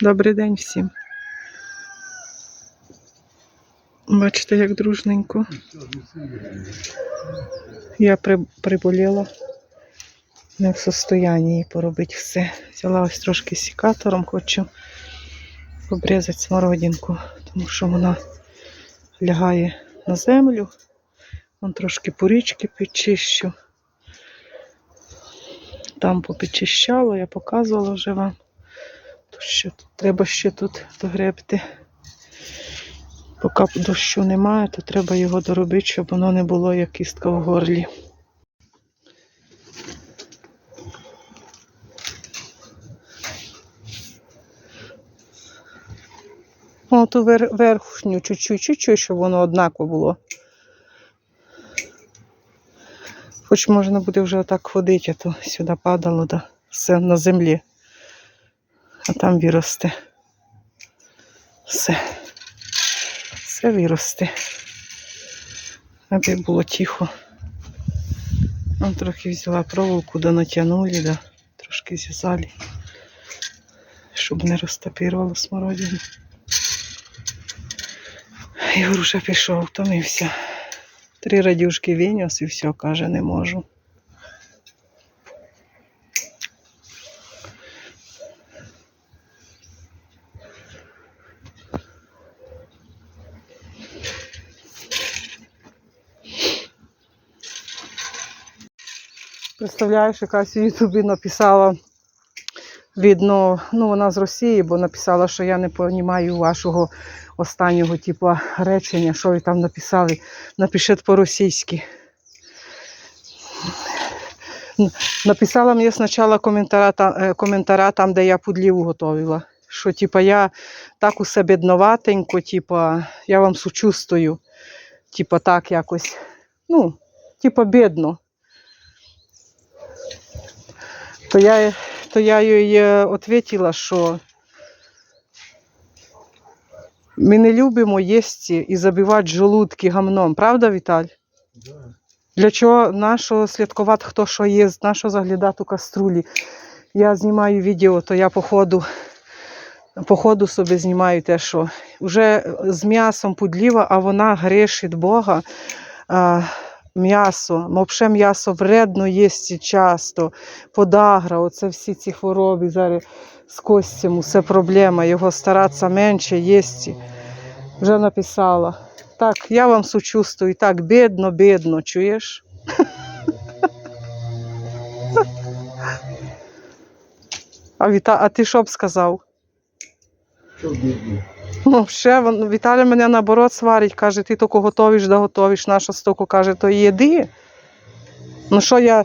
Добрий день всім. Бачите, як дружненько. Я при, приболіла. Не в состоянні поробити все. Взяла ось трошки сікатором, хочу обрізати смородинку, тому що вона лягає на землю. Вон трошки порічки підчищу. Там попідчищала, я показувала вже вам. Що тут треба ще тут догребти. Поки дощу немає, то треба його доробити, щоб воно не було як кістка в горлі. О, ту вер, верхню чуть-чуть, щоб воно однаково було. Хоч можна буде вже отак ходити, а то сюди падало, да, все на землі. А там виросте. Все. Все виросте. Аби було тихо. Там трохи взяла проволоку, да натягнули, да, трошки зв'язали, щоб не розтопірувало смородину. Ігор вже пішов, втомився. Три радюшки виніс і все, каже, не можу. Представляєш, якась в Ютубі написала, видно, ну вона з Росії, бо написала, що я не розумію вашого останнього типу речення, що ви там написали. Напишіть по-російськи. Написала мені спочатку коментара, та- е, там, де я пудліву готувала. Що типа я так усе бідноватенько, типа, я вам сучувствую. Типа так якось. Ну, типа бідно. То я, то я їй е, відповіла, що ми не любимо їсти і забивати желудки гамном, правда, Віталь? Для чого нашого слідкувати, хто що їсть, нашого заглядати у каструлі. Я знімаю відео, то я по ходу, по ходу собі знімаю те, що вже з м'ясом пудліва, а вона грішить Бога. А, м'ясо, взагалі м'ясо вредно їсти часто, подагра, оце всі ці хвороби зараз з костям, це проблема, його старатися менше їсти. Вже написала. Так, я вам сочувствую, так, бідно, бідно, чуєш? А, Віта... а ти що б сказав? Що бідно? Ну, ще вон- Віталя мене наоборот сварить, каже, ти тільки готовиш, да готовиш, наша стоку каже, то їди. Ну що я.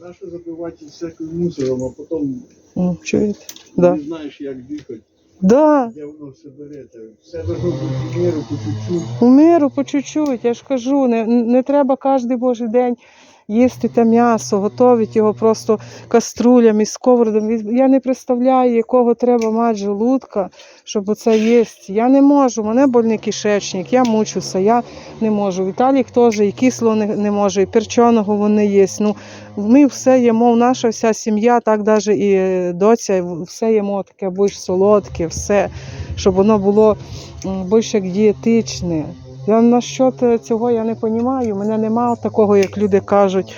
Нащо забивати всяким мусором, а потім Ну, чуєте? Да. не знаєш, як дихати, Да. де воно все берете. Все в міру, по чуть-чуть. У миру по чуть-чуть, я ж кажу, не, не треба кожен божий день їсти те м'ясо, готувати його просто каструлями, сковородом. Я не представляю, якого треба мати желудка, щоб оце їсти. Я не можу, мене больний кишечник, я мучуся, я не можу. Віталік теж і кисло не, не може, і перченого вони є. Ну, ми все їмо, наша вся сім'я, так навіть і доця, все їмо таке більш солодке, все, щоб воно було більш як дієтичне. Я насчет цього я не розумію. Мене немає такого, як люди кажуть.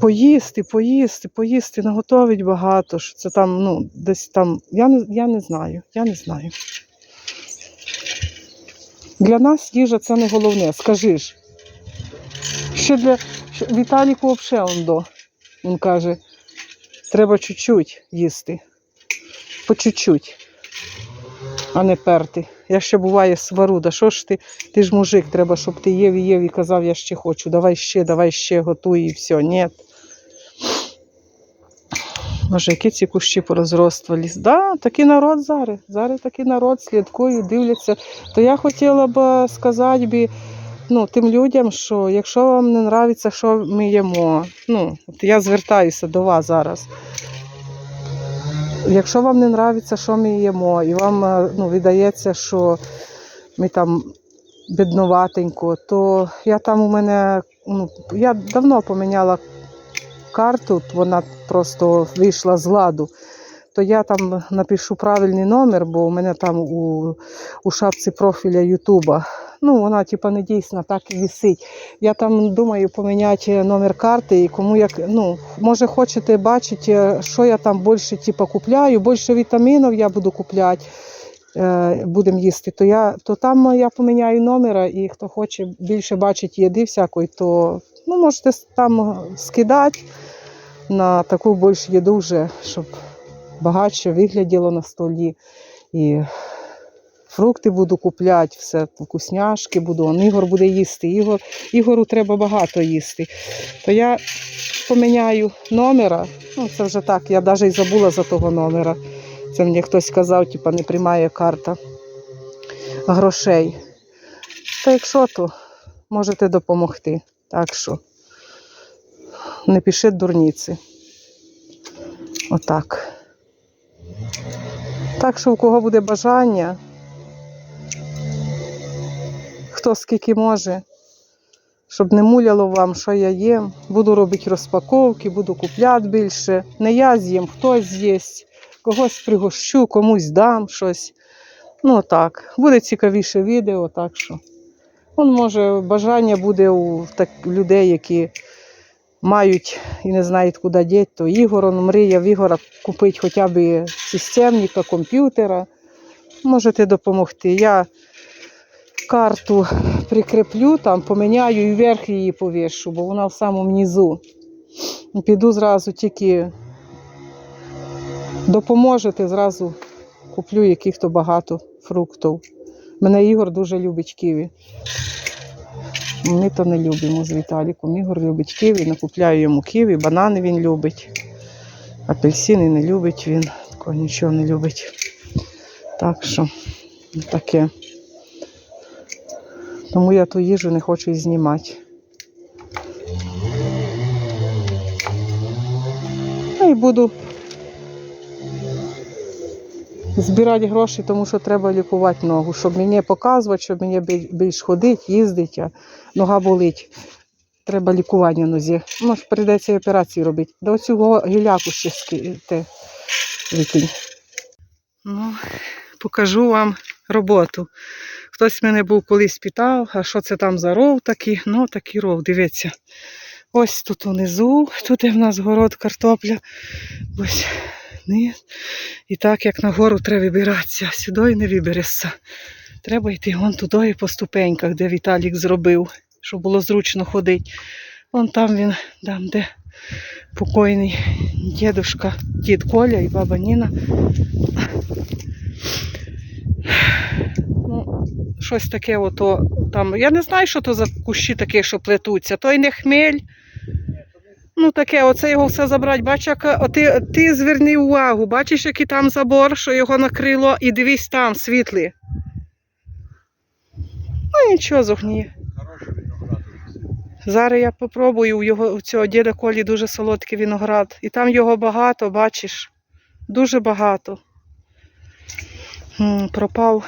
Поїсти, поїсти, поїсти, наготовить багато. Що це там, ну, десь там. Я не, я не знаю. Я не знаю. Для нас їжа це не головне, скажи ж. Ще для Віталіку взагалі до. Він каже, треба чуть-чуть їсти. По чуть-чуть, а не перти. Я ще буває свару, да що ж ти, ти ж мужик, треба, щоб ти їв і їв і казав, я ще хочу, давай ще, давай ще, готуй і все. Ні. Може, які ці кущі порозростувались. Да, такий народ зараз. Зараз такий народ слідкує, дивляться. То я хотіла б е, сказати би, ну, тим людям, що якщо вам не подобається, що ми їмо, ну, от я звертаюся до вас зараз. Якщо вам не подобається, що ми їмо, і вам е, ну, видається, що ми там бідноватенько, то я там у мене, ну, я давно поміняла карту, вона просто вийшла з ладу. то я там напишу правильний номер, бо у мене там у, у шапці профіля Ютуба. Ну, вона типа не дійсна, так і висить. Я там думаю поміняти номер карти і кому як, ну, може хочете бачити, що я там більше типа, купляю, більше вітамінів я буду купляти, е, будемо їсти, то, я, то там я поміняю номера, і хто хоче більше бачити їди всякої, то ну, можете там скидати на таку більш їду вже, щоб багатше вигляділо на столі. І фрукти буду купляти, все вкусняшки буду. Он Ігор буде їсти. Ігор, Ігору треба багато їсти. То я поміняю номера. Ну, це вже так, я навіть і забула за того номера. Це мені хтось сказав, типа не приймає карта грошей. Та якщо, то можете допомогти. Так що не пишіть дурниці. Отак. Так що, у кого буде бажання, хто скільки може, щоб не муляло вам, що я їм. Буду робити розпаковки, буду купляти більше. Не я з'їм, хтось з'їсть, когось пригощу, комусь дам щось. Ну так, буде цікавіше відео, так що. Вон, може, бажання буде у так, людей, які мають і не знають, куди діти, то Ігор, он мріяв Ігора купити хоча б системника, комп'ютера. Можете допомогти. Я карту прикріплю, там, поміняю і вверх її повішу, бо вона в самому низу. Піду зразу тільки допоможете, зразу куплю яких-то багато фруктів. Мене Ігор дуже любить ківі. Ми то не любимо з Віталіком. Ігор любить ківі, накупляю йому ківі, банани він любить. Апельсини не любить він, такого нічого не любить. Так що таке. Тому я ту їжу не хочу і знімати. Ну і буду збирати гроші, тому що треба лікувати ногу, щоб мені показувати, щоб мені більш ходити, їздити, а нога болить. Треба лікування нозі. Ну, прийдеться і операцію робити. До цього гіляку ще скиньте. викинь. Ну, покажу вам роботу. Хтось мене був колись питав, а що це там за ров такий? Ну, такий ров, дивіться. Ось тут унизу, тут в нас город картопля. Ось низ. І так як на гору треба вибиратися, сюди не виберешся. Треба йти вон туди по ступеньках, де Віталік зробив, щоб було зручно ходити. Вон там він, там, де покойний дідушка, дід Коля і баба Ніна. Щось таке, ото там. Я не знаю, що то за кущі такі, що плетуться. Той не хмель. Ну, таке, оце його все забрати. Бач, як ти, ти зверни увагу, бачиш, який там забор, що його накрило, і дивись там, світлий. Ну нічого, виноград. Зараз я попробую у його у цього діда Колі дуже солодкий виноград. І там його багато, бачиш. Дуже багато. М, пропав.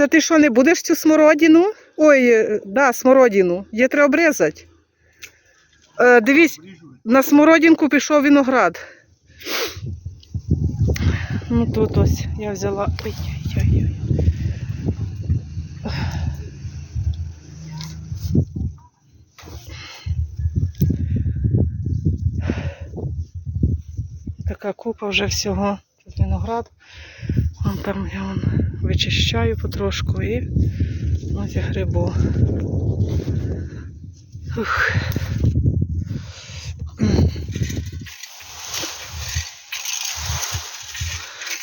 Це ти що, не будеш цю смородину? Ой, е, да, смородину. Її треба обрізати. Е, дивись, на смородинку пішов виноград. Ну тут ось я взяла. Ой-ой-ой. Така купа вже всього. Тут виноград. Вон там я вон вичищаю потрошку і ось я грибу. Ух.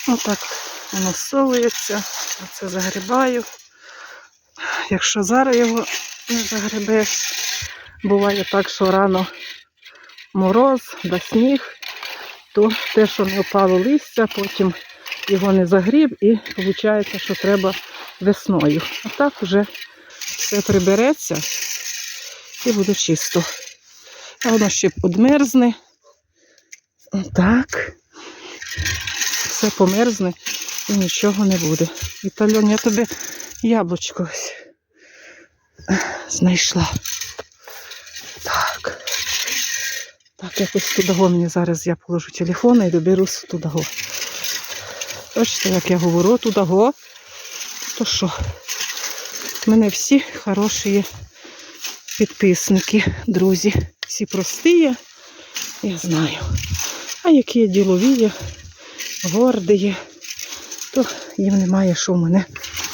Отак воно совується. Оце загрібаю. Якщо зараз його не загребеш, буває так, що рано мороз, да сніг, то те, що не опало листя, потім його не загріб і виходить, що треба весною. А так вже все прибереться і буде чисто. А воно ще одмерзне. Отак. Все померзне і нічого не буде. Вітальон, я тобі яблучко ось знайшла. Так. Так, якось туди мені зараз я положу телефон і доберусь туди. Бачите, як я говорю, туди го. То що? У мене всі хороші підписники, друзі. Всі прості, я знаю. А які є ділові, є, то їм немає що в мене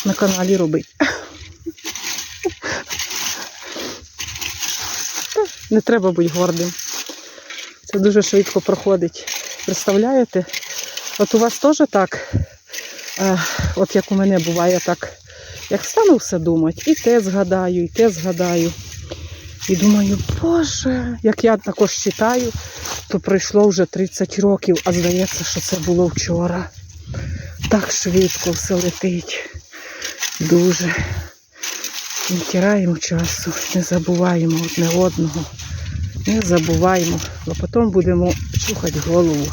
на каналі робити. Не треба бути гордим. Це дуже швидко проходить. Представляєте? От у вас теж так, е, от як у мене буває так, як стану все думати, і те згадаю, і те згадаю. І думаю, Боже, як я також читаю, то пройшло вже 30 років, а здається, що це було вчора. Так швидко все летить. Дуже. Не тираємо часу, не забуваємо одне одного. Не забуваємо, бо потім будемо чухати голову.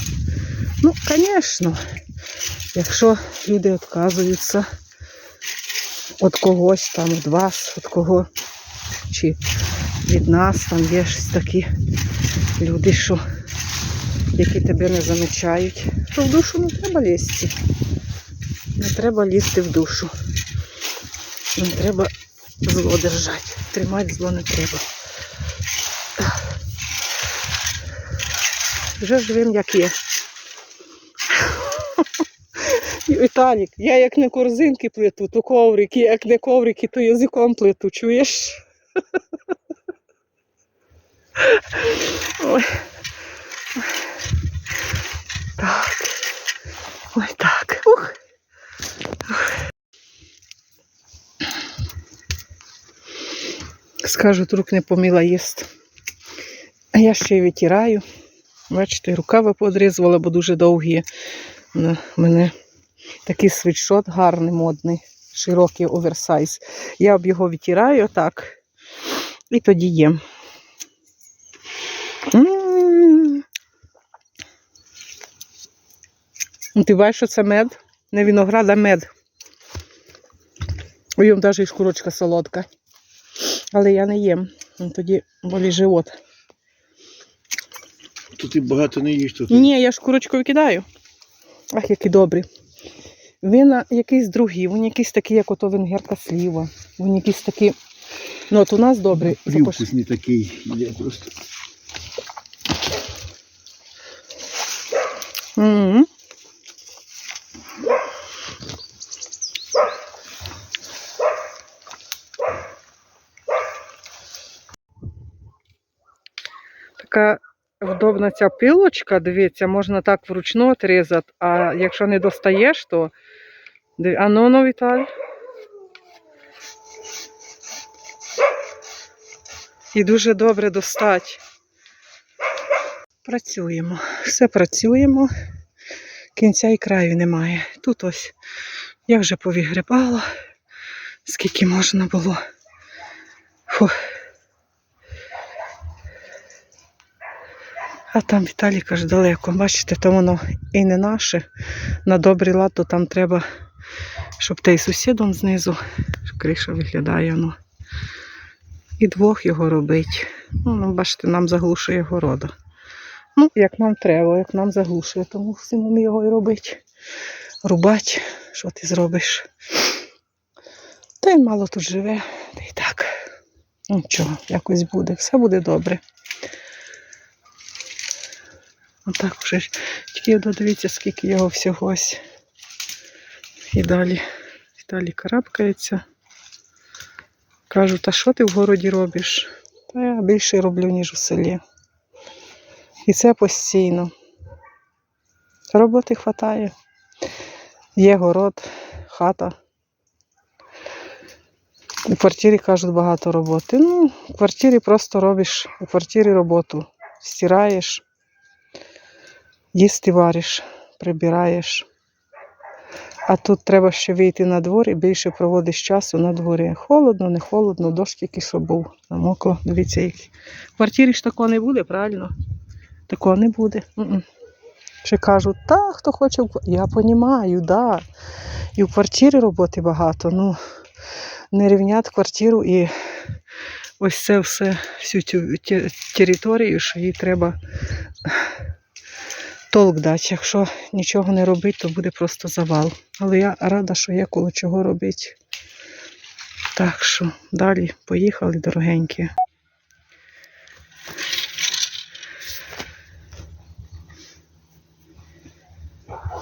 Ну, звісно, якщо люди відказуються від когось там, від вас, від кого, чи від нас, там є щось такі люди, що, які тебе не замічають, то в душу не треба лізти. Не треба лізти в душу. Не треба зло держати. Тримати зло не треба. Вже живемо як є. І, Віталік, я як не корзинки плету, то коврики, як не коврики, то язиком плету, чуєш? Ой. Так. Ой, так. Ух. Скажуть, рук не помила їсти. А я ще й витираю. Бачите, рукави подрізувала, бо дуже довгі. На мене такий світшот гарний, модний, широкий оверсайз. Я об його витираю так. І тоді. Ну, Ти бачиш, що це мед? Не виноград, а мед. У ньому навіть і шкурочка солодка. Але я не їм. Ну, Тоді болі живот. То ти багато не їш, то ти. Ні, я шкурочку викидаю. Ах, які добрі. Він якийсь другий, він якийсь такий, як ото венгерка сліва. Він якийсь такий. Ну, от у нас добрий. Привкус не такий є просто. М. Така вдобна ця пилочка, дивіться, можна так вручну отрізати, а якщо не достаєш, то. А ну, ну, Віталій. І дуже добре достати. Працюємо. Все працюємо. Кінця і краю немає. Тут ось я вже повігрібала, скільки можна було. Фу. А там Віталій каже далеко. Бачите, то воно і не наше. На добрий лад, то там треба, щоб те й сусідом знизу, криша виглядає. Ну. І двох його робить. Ну, ну, бачите, нам заглушує города. Ну, як нам треба, як нам заглушує, то мусимо ми його і робити. Рубати, що ти зробиш. Та він мало тут живе, та й так. Нічого, якось буде, все буде добре. Отак вже. Тільки додивіться, скільки його всього ось. І далі. І далі карабкається. Кажуть, а що ти в городі робиш? Та я більше роблю, ніж у селі. І це постійно. Роботи вистачає. Є город, хата. У квартирі кажуть багато роботи. Ну, в квартирі просто робиш у квартирі роботу. Стираєш, їсти вариш, прибираєш. А тут треба ще вийти на двор і більше проводиш часу на дворі. Холодно, не холодно, дощ тільки що був. Намокло. Дивіться, який. В квартирі ж такого не буде, правильно? Такого не буде. М-м. Ще кажуть, та, хто хоче. Я розумію, да. І в квартирі роботи багато. Ну, не рівнять квартиру і ось це все, всю цю територію, що їй треба толк дати. Якщо нічого не робити, то буде просто завал. Але я рада, що є коло чого робити. Так що далі поїхали, дорогенькі.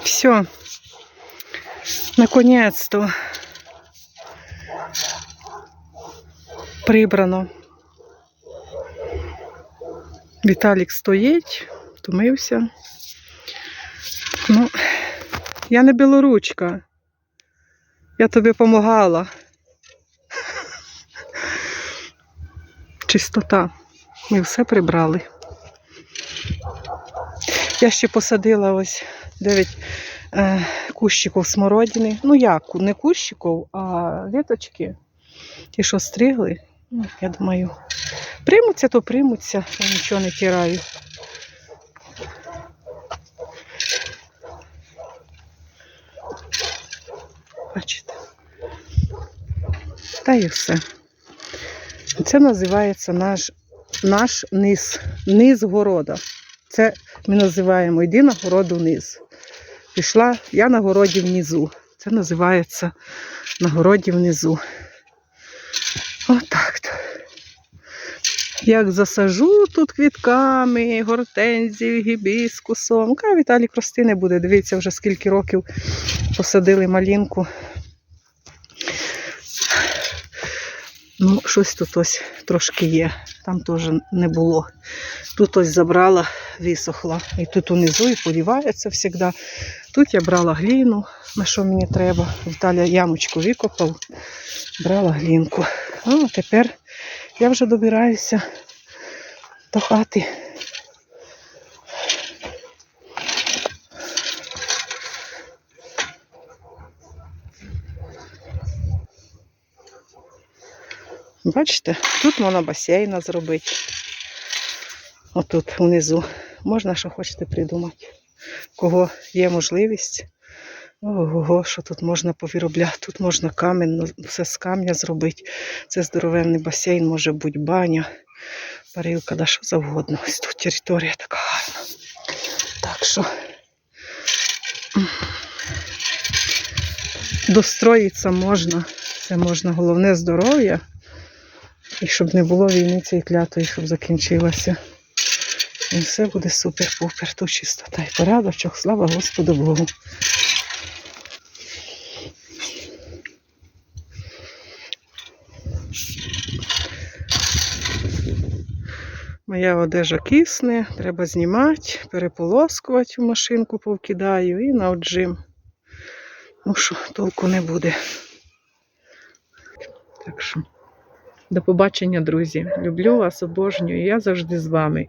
Все. Наконец-то. Прибрано. Віталік стоїть, втомився. Ну, я не білоручка. Я тобі допомагала. Чистота. Ми все прибрали. Я ще посадила ось 9 е, кущиків смородини. Ну як, не кущиків, а віточки. Ті, що стригли. Ну, я думаю, приймуться, то приймуться, я нічого не тираю. Бачите? Та і все. Це називається наш, наш низ, низ города. Це ми називаємо йди на городу вниз. Пішла я на городі внизу. Це називається на городі внизу. Отак. то. Як засажу тут квітками, гортензією, гібіскусом. Ка Віталік рости не буде. Дивіться, вже скільки років посадили малінку. Ну, щось тут ось трошки є. Там теж не було. Тут ось забрала, висохла. І тут унизу і полівається завжди. Тут я брала гліну, на що мені треба. Віталя ямочку викопав, брала глінку. А тепер я вже добираюся до хати. Бачите, тут можна басейна зробити. Отут внизу. Можна, що хочете придумати. Кого є можливість. Ого, що тут можна повиробляти. Тут можна камінь, ну, все з камня зробити. Це здоровенний басейн, може бути баня, парилка, да що завгодно. Ось тут територія така гарна. Так що м, достроїтися можна. Це можна головне здоров'я. І щоб не було війни цієї клятої, щоб закінчилася. І все буде супер-пупер, тут чистота і порядочок, слава Господу Богу. Моя одежа кисне, треба знімати, переполоскувати в машинку, повкидаю і на отжим. Ну що, толку не буде. Так що, до побачення, друзі. Люблю вас, обожнюю. Я завжди з вами.